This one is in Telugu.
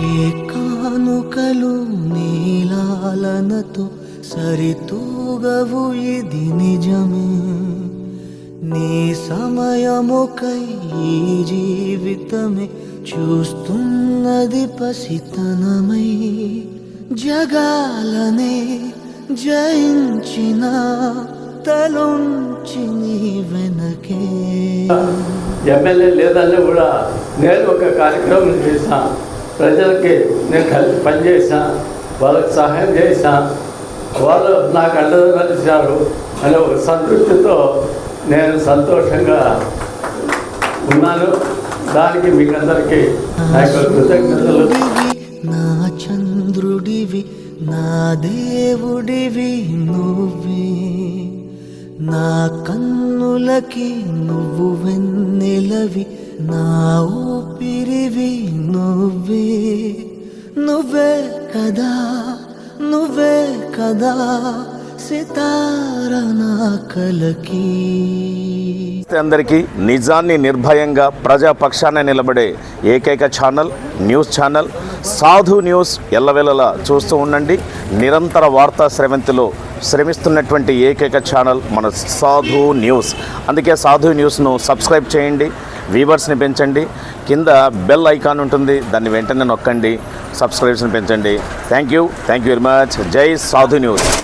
ఏ కానుకలు నీలాలనతో సరితూగవు ఇది నిజమే. నీ సమయముకై ఈ జీవితమే చూస్తున్నది పసితనమై. జగాలనే జయించిన తలుంచి నీ వెనకే. ఎమ్మెల్యే లేదని కూడా నేను ఒక కార్యక్రమం చేశాను. ప్రజలకి నేను కలిసి పనిచేసా వాళ్ళకి సహాయం చేశా వాళ్ళు నాకు అండదండారు అనే ఒక సంతృప్తితో నేను సంతోషంగా ఉన్నాను. దానికి మీకు అందరికీ నా యొక్క కృతజ్ఞతలు. నా చంద్రుడివి నా దేవుడివి నువ్వే. నా కన్నులకి నువ్వు వెన్నెలవి నా ఊపిరివి నువ్వు. నువ్వే కదా నువ్వే కదా సితార కలకి. అందరికీ. నిజాన్ని నిర్భయంగా ప్రజాపక్షాన నిలబడే ఏకైక channel news channel Sadhu news ఎల్లవెల్లలా చూస్తూ ఉండండి. నిరంతర వార్తా స్రవంతిలో శ్రమిస్తున్నటువంటి ఏకైక ఛానల్ మన సాధు న్యూస్. అందుకే సాధు న్యూస్ను సబ్స్క్రైబ్ చేయండి. వీవర్స్ని పెంచండి. కింద బెల్ ఐకాన్ ఉంటుంది. దాన్ని వెంటనే నొక్కండి. సబ్స్క్రైబ్స్ని పెంచండి. Thank you. Thank you very much. జై సాధు న్యూస్.